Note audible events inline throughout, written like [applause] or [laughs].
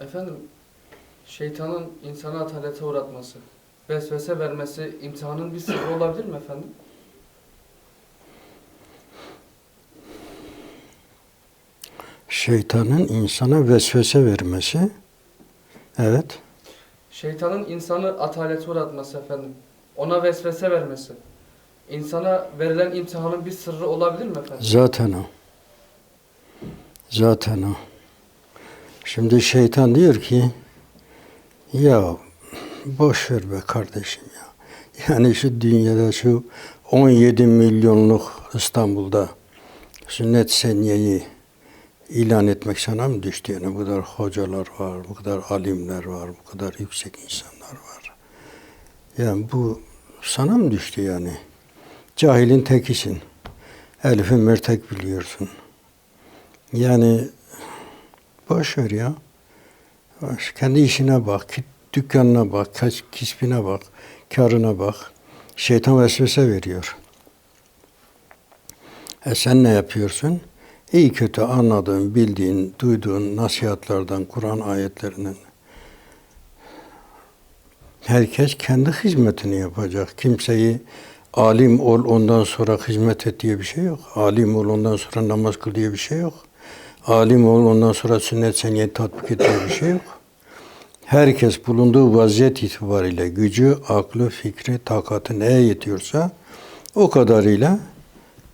Efendim, şeytanın insana atalete uğratması, vesvese vermesi imtihanın bir sırrı olabilir mi efendim? Şeytanın insana vesvese vermesi. Evet. Şeytanın insanı atalete uğratması efendim. Ona vesvese vermesi. İnsana verilen imtihanın bir sırrı olabilir mi efendim? Zaten o. Zaten o. Şimdi şeytan diyor ki ya boş ver be kardeşim ya. [laughs] Yani şu dünyada şu 17 milyonluk İstanbul'da sünnet seniyeyi ilan etmek sana mı düştü? Yani bu kadar hocalar var, bu kadar alimler var, bu kadar yüksek insanlar var. Yani bu sana mı düştü yani? Cahilin tekisin. Elif'i mertek biliyorsun. Yani boş ver ya. Kendi işine bak, dükkanına bak, kaç kisbine bak, karına bak. Şeytan vesvese veriyor. E sen ne yapıyorsun? İyi kötü anladığın, bildiğin, duyduğun nasihatlardan, Kur'an ayetlerinden herkes kendi hizmetini yapacak. Kimseyi alim ol ondan sonra hizmet et diye bir şey yok. Alim ol ondan sonra namaz kıl diye bir şey yok. Alim ol ondan sonra sünnet seniyet tatbik et diye bir şey yok. Herkes bulunduğu vaziyet itibariyle gücü, aklı, fikri, takatı neye yetiyorsa o kadarıyla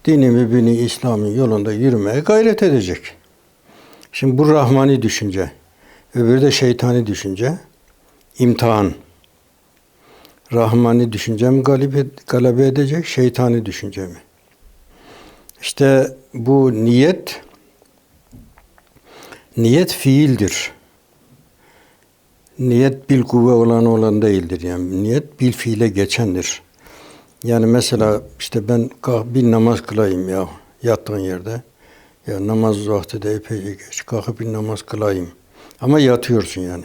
dini mübini İslam'ın yolunda yürümeye gayret edecek. Şimdi bu rahmani düşünce, öbürü de şeytani düşünce, imtihan. Rahmani düşünce mi galip, galebe edecek, şeytani düşünce mi? İşte bu niyet, niyet fiildir. Niyet bil kuvve olan olan değildir. Yani niyet bil fiile geçendir. Yani mesela işte ben bir namaz kılayım ya yattığın yerde. Ya namaz vakti de epeyce geç. Kalkıp bir namaz kılayım. Ama yatıyorsun yani.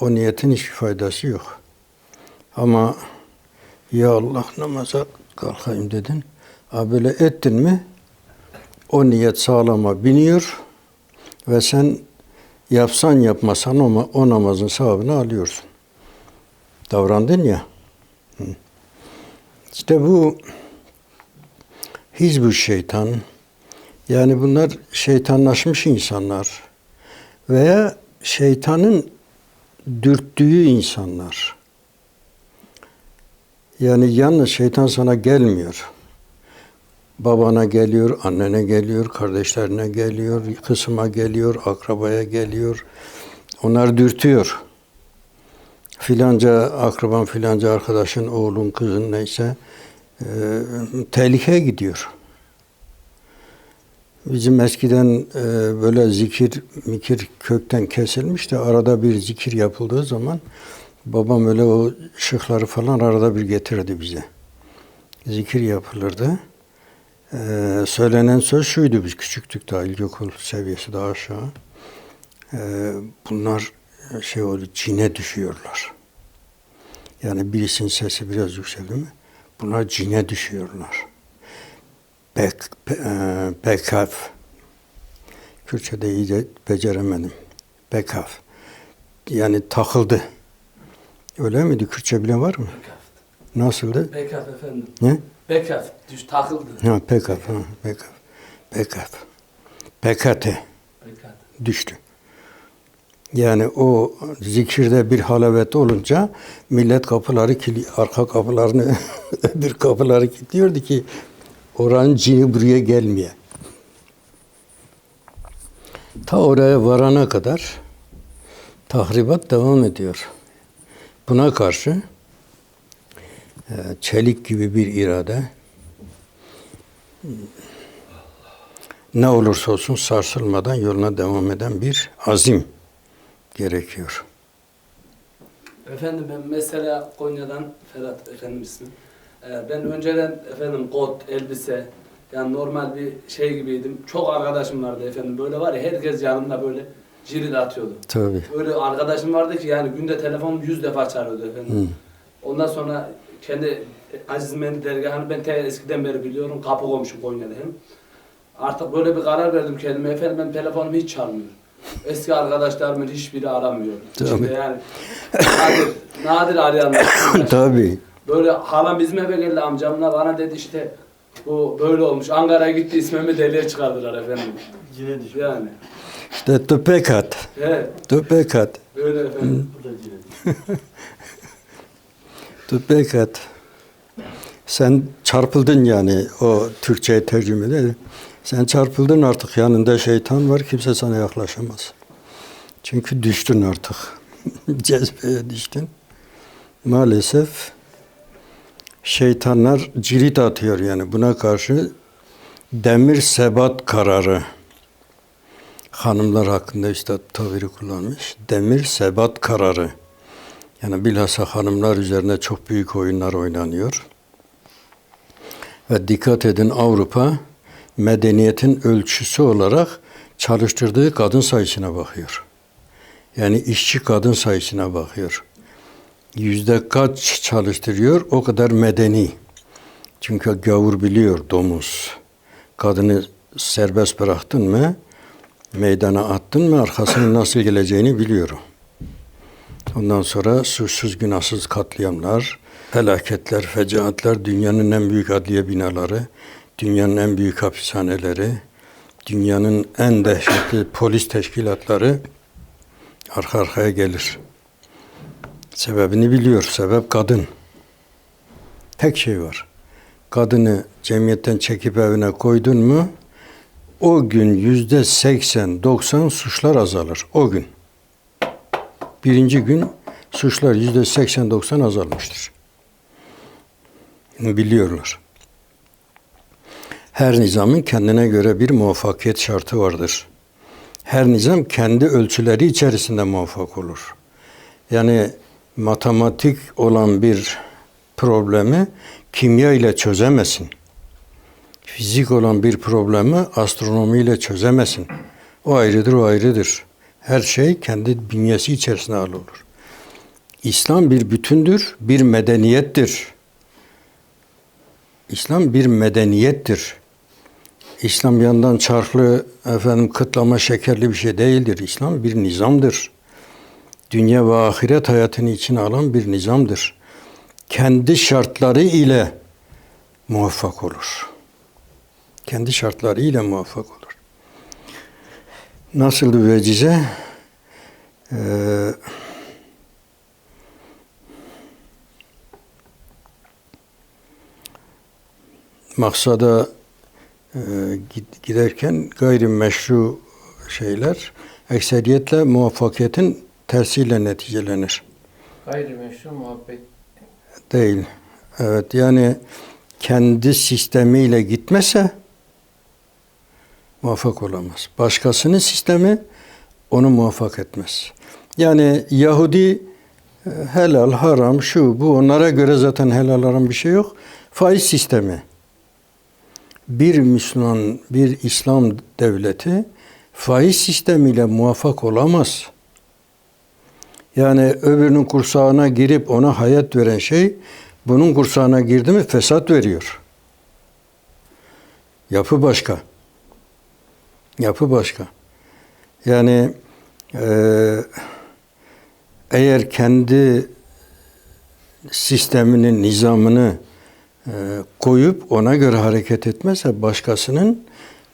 O niyetin hiçbir faydası yok. Ama ya Allah namaza kalkayım dedin. Ha böyle ettin mi o niyet sağlama biniyor ve sen yapsan yapmasan o, o namazın sevabını alıyorsun. Davrandın ya. İşte bu hizb şeytan yani bunlar şeytanlaşmış insanlar veya şeytanın dürttüğü insanlar. Yani yalnız şeytan sana gelmiyor. Babana geliyor, annene geliyor, kardeşlerine geliyor, kısma geliyor, akrabaya geliyor. Onlar dürtüyor. Filanca akraban, filanca arkadaşın, oğlun, kızın neyse e, tehlikeye gidiyor. Bizim eskiden e, böyle zikir, mikir kökten kesilmiş de arada bir zikir yapıldığı zaman babam öyle o şıkları falan arada bir getirirdi bize. Zikir yapılırdı. Ee, söylenen söz şuydu biz küçüktük daha ilkokul seviyesi daha aşağı. Ee, bunlar şey oldu cine düşüyorlar. Yani birisinin sesi biraz yükseldi mi bunlar cine düşüyorlar. Bek, be, e, bekaf. Kürtçe'de iyice beceremedim. Bekaf. Yani takıldı. Öyle miydi? Kürtçe bilen var mı? Nasıldı? Bekaf efendim. Ne? Bekaf. Düş, takıldı. Ha, Bekaf. Ha, Bekaf. Bekaf. Bekate Bekaf. düştü. Yani o zikirde bir halavet olunca millet kapıları kili, arka kapılarını [laughs] bir kapıları kilitliyordu ki oranın cini buraya gelmeye. Ta oraya varana kadar tahribat devam ediyor. Buna karşı çelik gibi bir irade ne olursa olsun sarsılmadan yoluna devam eden bir azim gerekiyor. Efendim ben mesela Konya'dan Ferhat efendim ismi. Ee, ben önceden efendim kot, elbise yani normal bir şey gibiydim. Çok arkadaşım vardı efendim. Böyle var ya herkes yanımda böyle cirit atıyordu. Tabii. Öyle arkadaşım vardı ki yani günde telefonum yüz defa çağırıyordu efendim. Ondan sonra kendi Aziz Mendi dergahını ben te eskiden beri biliyorum. Kapı komşu Konya'da hem. Artık böyle bir karar verdim kendime. Efendim benim telefonum hiç çalmıyor. Eski arkadaşlarımın hiçbiri aramıyor. Tabii. İşte yani nadir, nadir arayanlar. [coughs] Tabii. Böyle halam bizim eve geldi amcamla bana dedi işte bu böyle olmuş. Ankara'ya gitti ismimi deliye çıkardılar efendim. Cine düşmüş. Yani. İşte tüpekat. He, Tüpekat. öyle efendim. Bu da [laughs] Tüpekat. Sen çarpıldın yani o Türkçe'ye tercümede. Sen çarpıldın artık yanında şeytan var kimse sana yaklaşamaz. Çünkü düştün artık. [laughs] Cezbeye düştün. Maalesef şeytanlar cirit atıyor yani buna karşı demir sebat kararı hanımlar hakkında üstad tabiri kullanmış. Demir sebat kararı. Yani bilhassa hanımlar üzerine çok büyük oyunlar oynanıyor. Ve dikkat edin Avrupa medeniyetin ölçüsü olarak çalıştırdığı kadın sayısına bakıyor. Yani işçi kadın sayısına bakıyor. Yüzde kaç çalıştırıyor o kadar medeni. Çünkü gavur biliyor domuz. Kadını serbest bıraktın mı, meydana attın mı arkasının nasıl geleceğini biliyorum. Ondan sonra suçsuz günahsız katliamlar, felaketler, fecaatler, dünyanın en büyük adliye binaları, dünyanın en büyük hapishaneleri, dünyanın en dehşetli polis teşkilatları arka arkaya gelir. Sebebini biliyor. Sebep kadın. Tek şey var. Kadını cemiyetten çekip evine koydun mu o gün yüzde seksen, doksan suçlar azalır. O gün. Birinci gün suçlar yüzde seksen, doksan azalmıştır. Biliyorlar. Her nizamın kendine göre bir muvaffakiyet şartı vardır. Her nizam kendi ölçüleri içerisinde muvaffak olur. Yani matematik olan bir problemi kimya ile çözemezsin. Fizik olan bir problemi astronomi ile çözemezsin. O ayrıdır, o ayrıdır. Her şey kendi bünyesi içerisine alınır. İslam bir bütündür, bir medeniyettir. İslam bir medeniyettir. İslam yandan çarklı, efendim kıtlama şekerli bir şey değildir. İslam bir nizamdır. Dünya ve ahiret hayatını içine alan bir nizamdır. Kendi şartları ile muvaffak olur. Kendi şartları ile muvaffak olur. Nasıldı vecize? Ee, maksada e, gid- giderken gayrimeşru şeyler ekseriyetle muvaffakiyetin tersiyle neticelenir. Gayrimeşru muhabbet. Değil. Evet yani kendi sistemiyle gitmese muvaffak olamaz. Başkasının sistemi onu muvaffak etmez. Yani Yahudi e, helal, haram, şu, bu onlara göre zaten helal, haram bir şey yok. Faiz sistemi. Bir Müslüman, bir İslam devleti faiz sistemiyle muvaffak olamaz. Yani öbürünün kursağına girip ona hayat veren şey bunun kursağına girdi mi fesat veriyor. Yapı başka. Yapı başka. Yani eee, eğer kendi sistemini, nizamını eee, koyup ona göre hareket etmezse başkasının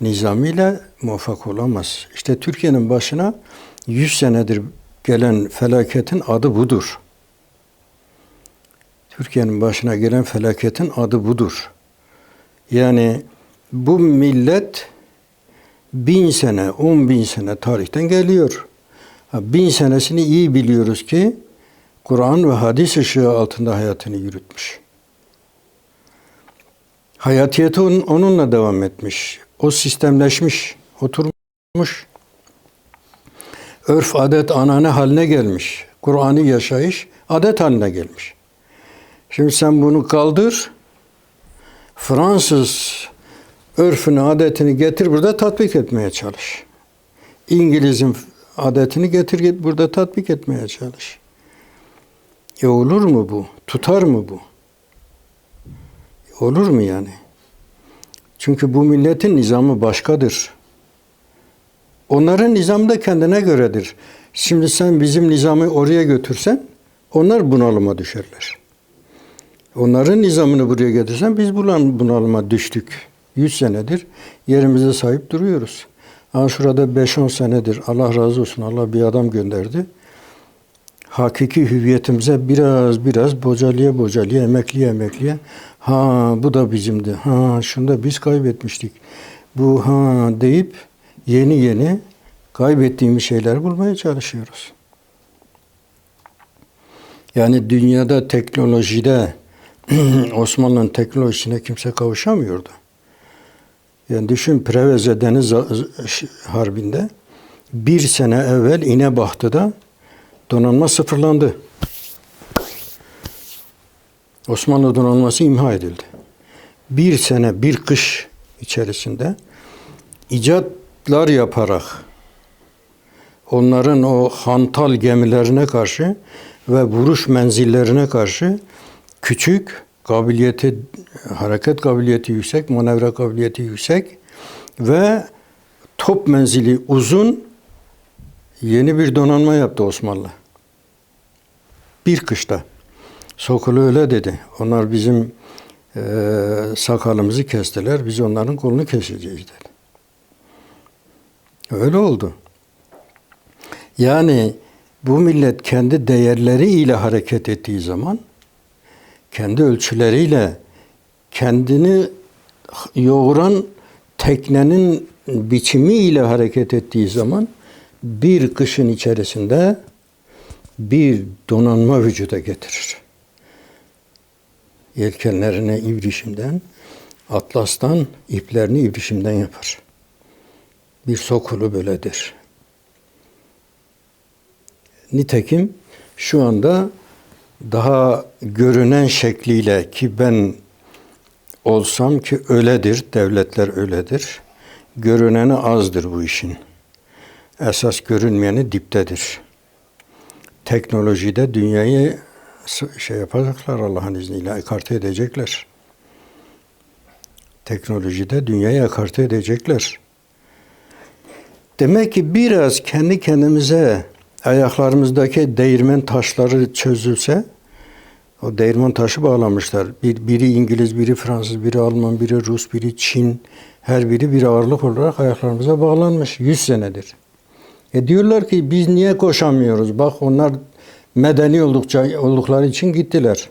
nizamıyla muvaffak olamaz. İşte Türkiye'nin başına 100 senedir gelen felaketin adı budur. Türkiye'nin başına gelen felaketin adı budur. Yani bu millet bin sene, on bin sene tarihten geliyor. Bin senesini iyi biliyoruz ki Kur'an ve hadis ışığı altında hayatını yürütmüş. Hayatiyeti onun- onunla devam etmiş. O sistemleşmiş, oturmuş. Örf, adet, anane haline gelmiş. Kur'an'ı yaşayış adet haline gelmiş. Şimdi sen bunu kaldır. Fransız örfünü, adetini getir burada tatbik etmeye çalış. İngiliz'in adetini getir git burada tatbik etmeye çalış. E olur mu bu? Tutar mı bu? Olur mu yani? Çünkü bu milletin nizamı başkadır. Onların nizamı da kendine göredir. Şimdi sen bizim nizamı oraya götürsen onlar bunalıma düşerler. Onların nizamını buraya getirsen biz bunalıma düştük. 100 senedir yerimize sahip duruyoruz. Ha şurada 5-10 senedir Allah razı olsun Allah bir adam gönderdi. Hakiki hüviyetimize biraz biraz bocalıya bocalıya, emekliye emekliye ha bu da bizimdi. Ha şunu da biz kaybetmiştik. Bu ha deyip yeni yeni kaybettiğimiz şeyler bulmaya çalışıyoruz. Yani dünyada teknolojide [clears throat] Osmanlı'nın teknolojisine kimse kavuşamıyordu. Yani düşün Preveze Deniz Harbi'nde bir sene evvel İnebahtı'da donanma sıfırlandı. Osmanlı donanması imha edildi. Bir sene, bir kış içerisinde icatlar yaparak onların o hantal gemilerine karşı ve vuruş menzillerine karşı küçük, kabiliyeti, hareket kabiliyeti yüksek, manevra kabiliyeti yüksek ve top menzili uzun yeni bir donanma yaptı Osmanlı. Bir kışta. Sokulu öyle dedi. Onlar bizim e, sakalımızı kestiler. Biz onların kolunu keseceğiz dedi. Öyle oldu. Yani bu millet kendi değerleriyle hareket ettiği zaman kendi ölçüleriyle kendini yoğuran teknenin biçimiyle hareket ettiği zaman bir kışın içerisinde bir donanma vücuda getirir. Yelkenlerini ibrişimden, atlastan iplerini ibrişimden yapar. Bir sokulu böyledir. Nitekim şu anda daha görünen şekliyle ki ben olsam ki öyledir, devletler öyledir. Görüneni azdır bu işin. Esas görünmeyeni diptedir. Teknolojide dünyayı şey yapacaklar Allah'ın izniyle, ekarte edecekler. Teknolojide dünyayı ekarte edecekler. Demek ki biraz kendi kendimize ayaklarımızdaki değirmen taşları çözülse, o değirmen taşı bağlamışlar. Bir, biri İngiliz, biri Fransız, biri Alman, biri Rus, biri Çin. Her biri bir ağırlık olarak ayaklarımıza bağlanmış 100 senedir. E diyorlar ki biz niye koşamıyoruz? Bak onlar medeni oldukça oldukları için gittiler.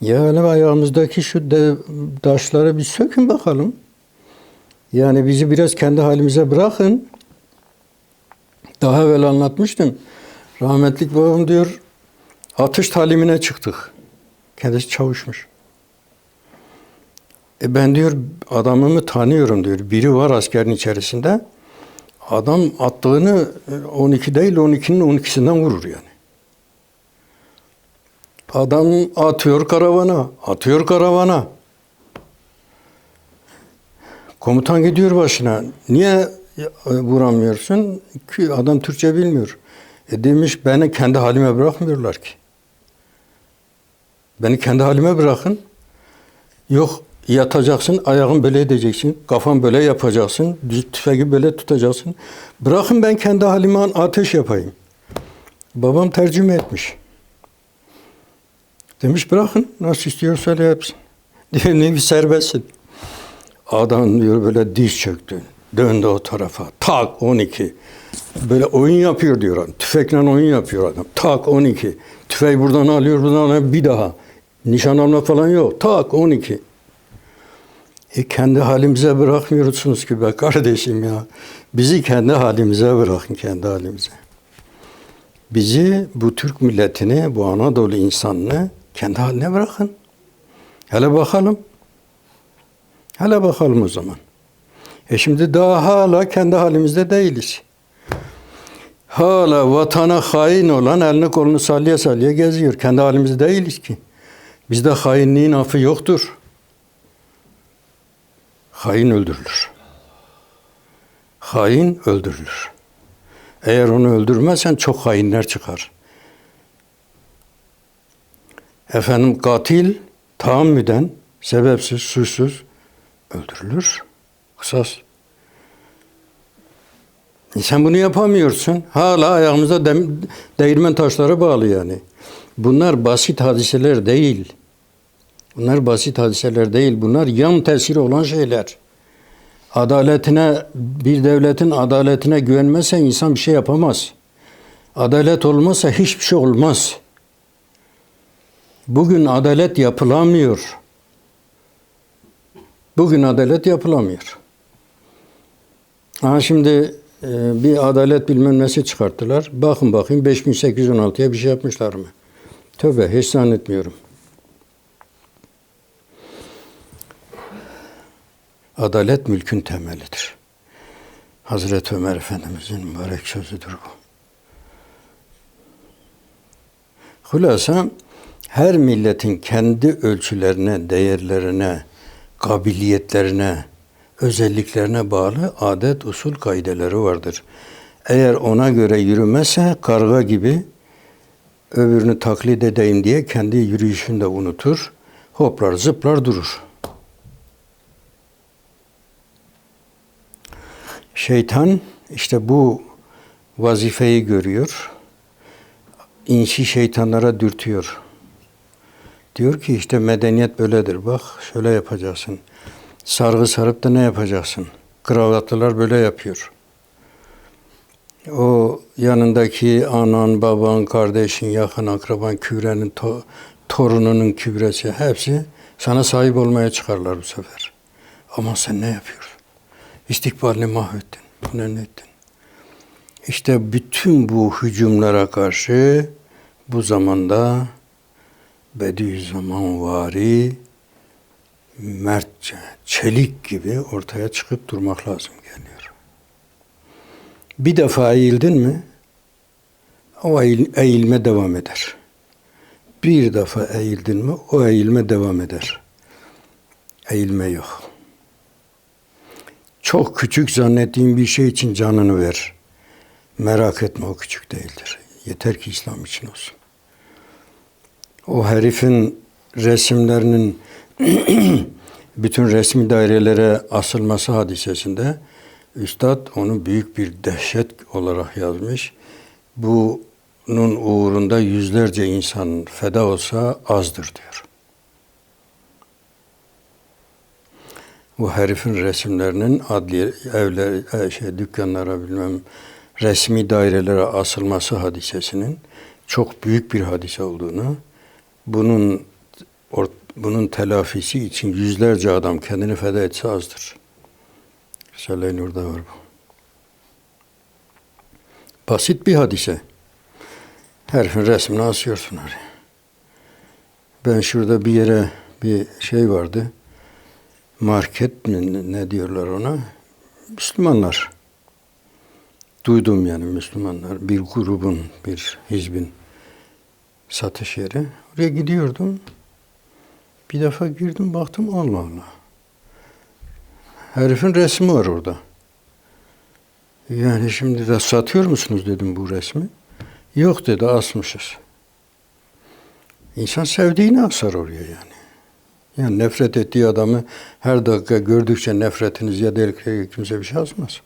Ya öyle ayağımızdaki şu de, taşları bir sökün bakalım. Yani bizi biraz kendi halimize bırakın. Daha evvel anlatmıştım. Rahmetlik babam diyor atış talimine çıktık. Kendisi çavuşmuş. E ben diyor adamımı tanıyorum diyor. Biri var askerin içerisinde. Adam attığını 12 değil 12'nin 12'sinden vurur yani. Adam atıyor karavana, atıyor karavana. Komutan gidiyor başına. Niye vuramıyorsun? Ki adam Türkçe bilmiyor. E demiş beni kendi halime bırakmıyorlar ki. Beni kendi halime bırakın. Yok yatacaksın, ayağın böyle edeceksin, kafan böyle yapacaksın, tüfeği böyle tutacaksın. Bırakın ben kendi halime ateş yapayım. Babam tercüme etmiş. Demiş bırakın nasıl istiyorsa öyle yapsın. [laughs] Diyor ne bir serbestsin. Adam diyor böyle diz çöktü. Döndü o tarafa. Tak 12. Böyle oyun yapıyor diyor. Tüfekle oyun yapıyor adam. Tak 12. Tüfeği buradan alıyor, buradan alıyor. Bir daha. Nişan alma falan yok. Tak 12. E kendi halimize bırakmıyorsunuz ki be kardeşim ya. Bizi kendi halimize bırakın, kendi halimize. Bizi, bu Türk milletini, bu Anadolu insanını kendi haline bırakın. Hele bakalım. Hele bakalım o zaman. E şimdi daha hala kendi halimizde değiliz. Hala vatana hain olan elini kolunu sallaya sallaya geziyor. Kendi halimizde değiliz ki. Bizde hainliğin affı yoktur. Hain öldürülür. Hain öldürülür. Eğer onu öldürmezsen çok hainler çıkar. Efendim katil tahammüden, sebepsiz, suçsuz öldürülür. Kısas. E sen bunu yapamıyorsun. Hala ayağımızda dem- değirmen taşları bağlı yani. Bunlar basit hadiseler değil. Bunlar basit hadiseler değil. Bunlar yan tesiri olan şeyler. Adaletine, bir devletin adaletine güvenmezse insan bir şey yapamaz. Adalet olmazsa hiçbir şey olmaz. Bugün adalet yapılamıyor. Bugün adalet yapılamıyor. Ha şimdi e, bir adalet bilmem nesi çıkarttılar. Bakın bakayım 5816'ya bir şey yapmışlar mı? Tövbe hiç zannetmiyorum. Adalet mülkün temelidir. Hazreti Ömer Efendimizin mübarek sözüdür bu. Hulasa her milletin kendi ölçülerine, değerlerine, kabiliyetlerine, özelliklerine bağlı adet, usul, kaideleri vardır. Eğer ona göre yürümezse karga gibi öbürünü taklit edeyim diye kendi yürüyüşünü de unutur. Hoplar zıplar durur. Şeytan işte bu vazifeyi görüyor. İnsi şeytanlara dürtüyor. Diyor ki işte medeniyet böyledir. Bak şöyle yapacaksın. Sargı sarıp da ne yapacaksın? Kravatlılar böyle yapıyor. O yanındaki anan, baban, kardeşin, yakın akraban, kübrenin, to- torununun kübresi hepsi sana sahip olmaya çıkarlar bu sefer. Ama sen ne yapıyorsun? İstikbalini mahvettin. Ne ettin? İşte bütün bu hücumlara karşı bu zamanda Bediüzzaman vari mertçe, çelik gibi ortaya çıkıp durmak lazım geliyor. Bir defa eğildin mi o eğil- eğilme devam eder. Bir defa eğildin mi o eğilme devam eder. Eğilme yok. Çok küçük zannettiğin bir şey için canını ver. Merak etme o küçük değildir. Yeter ki İslam için olsun. O herifin resimlerinin [clears throat] bütün resmi dairelere asılması hadisesinde Üstad onu büyük bir dehşet olarak yazmış. Bunun uğrunda yüzlerce insan feda olsa azdır diyor. Bu herifin resimlerinin adliye evler, e, şey, dükkanlara bilmem resmi dairelere asılması hadisesinin çok büyük bir hadise olduğunu, bunun or- bunun telafisi için yüzlerce adam kendini feda etse azdır. Risale-i Nur'da var bu. Basit bir hadise. Herifin resmini asıyorsun oraya. Ben şurada bir yere bir şey vardı. Market mi ne diyorlar ona? Müslümanlar. Duydum yani Müslümanlar. Bir grubun, bir hizbin satış yeri. Oraya gidiyordum. Bir defa girdim baktım Allah Allah. Herifin resmi var orada. Yani şimdi de satıyor musunuz dedim bu resmi. Yok dedi asmışız. İnsan sevdiğini asar oraya yani. Yani nefret ettiği adamı her dakika gördükçe nefretiniz ya da kimse bir şey asmaz.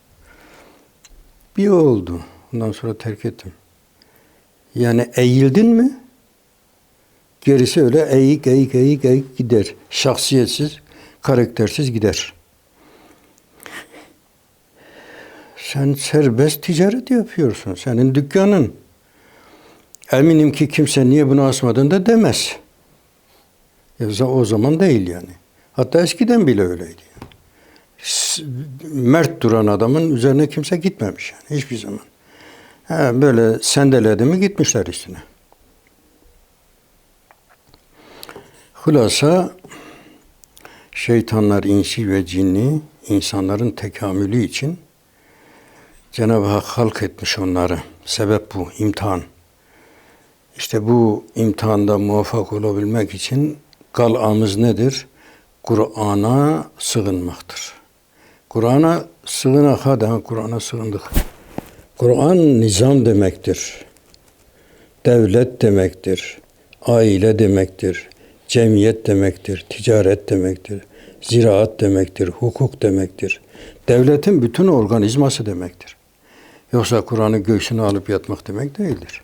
Bir oldu. Ondan sonra terk ettim. Yani eğildin mi? Gerisi öyle eğik eğik eğik eğik gider. Şahsiyetsiz, karaktersiz gider. Sen serbest ticaret yapıyorsun. Senin dükkanın. Eminim ki kimse niye bunu asmadın da demez. Ya o zaman değil yani. Hatta eskiden bile öyleydi. Mert duran adamın üzerine kimse gitmemiş yani hiçbir zaman. Ha, böyle sendeledi mi gitmişler üstüne. Hulasa şeytanlar insi ve cinni insanların tekamülü için Cenab-ı Hak halk etmiş onları. Sebep bu, imtihan. İşte bu imtihanda muvaffak olabilmek için kal'amız nedir? Kur'an'a sığınmaktır. Kur'an'a sığınak hadi ha, Kur'an'a sığındık. Kur'an nizam demektir. Devlet demektir. Aile demektir. Cemiyet demektir. Ticaret demektir. Ziraat demektir. Hukuk demektir. Devletin bütün organizması demektir. Yoksa Kur'an'ı göğsüne alıp yatmak demek değildir.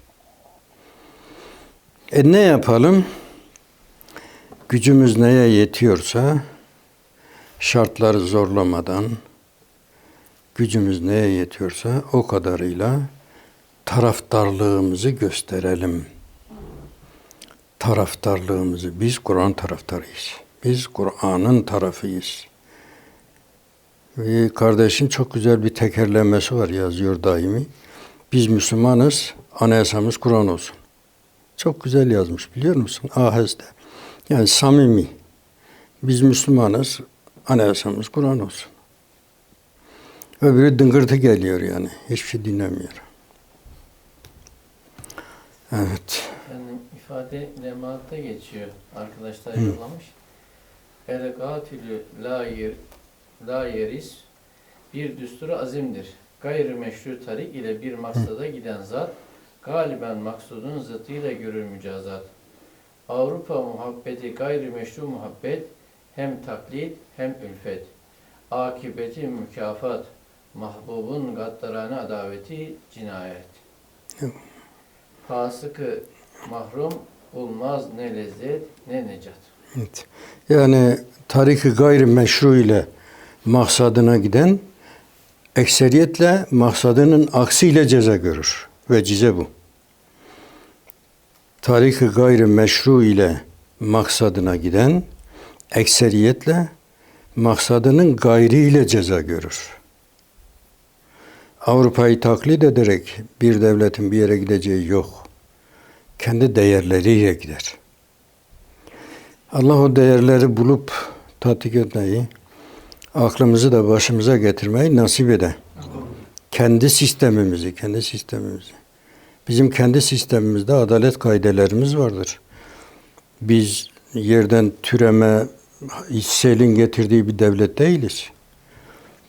E ne yapalım? Gücümüz neye yetiyorsa şartları zorlamadan gücümüz neye yetiyorsa o kadarıyla taraftarlığımızı gösterelim. Taraftarlığımızı biz Kur'an taraftarıyız. Biz Kur'an'ın tarafıyız. Bir kardeşin çok güzel bir tekerlemesi var yazıyor daimi. Biz Müslümanız, anayasamız Kur'an olsun. Çok güzel yazmış biliyor musun? Aheste. Yani samimi. Biz Müslümanız, anayasamız Kur'an olsun. Öbürü dıngırtı geliyor yani. Hiçbir şey dinlemiyor. Evet. Yani ifade lematta geçiyor. Arkadaşlar Hı. yollamış. El gatilü la, yer, la yeris bir düsturu azimdir. Gayrı meşru tarik ile bir maksada giden zat galiben maksudun zıtıyla görür mücazat. Avrupa muhabbeti gayri meşru muhabbet hem taklit hem ülfet. Akibeti mükafat mahbubun gaddarane adaveti cinayet. Fasıkı mahrum bulmaz ne lezzet ne necat. evet. Yani tariki gayri meşru ile maksadına giden ekseriyetle maksadının aksiyle ceza görür. Ve cize bu. Tariki gayri meşru ile maksadına giden ekseriyetle maksadının gayri ile ceza görür. Avrupa'yı taklit ederek bir devletin bir yere gideceği yok. Kendi değerleriyle gider. Allah o değerleri bulup tatbik etmeyi, aklımızı da başımıza getirmeyi nasip eder. Kendi sistemimizi, kendi sistemimizi. Bizim kendi sistemimizde adalet kaidelerimiz vardır. Biz yerden türeme, selin getirdiği bir devlet değiliz.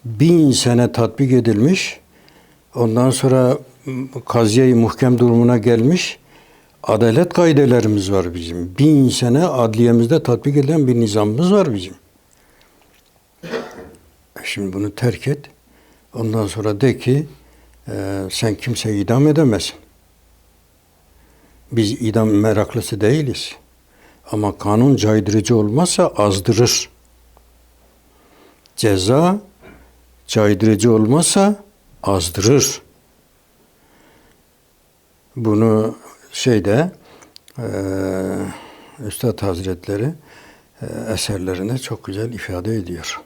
Bin sene tatbik edilmiş, ondan sonra kaziye muhkem durumuna gelmiş, adalet kaidelerimiz var bizim. Bin sene adliyemizde tatbik edilen bir nizamımız var bizim. Şimdi bunu terk et. Ondan sonra de ki e, sen kimseyi idam edemezsin. Biz idam meraklısı değiliz. Ama kanun caydırıcı olmazsa azdırır. Ceza caydırıcı olmazsa azdırır. Bunu şeyde e, Üstad Hazretleri e, eserlerinde çok güzel ifade ediyor.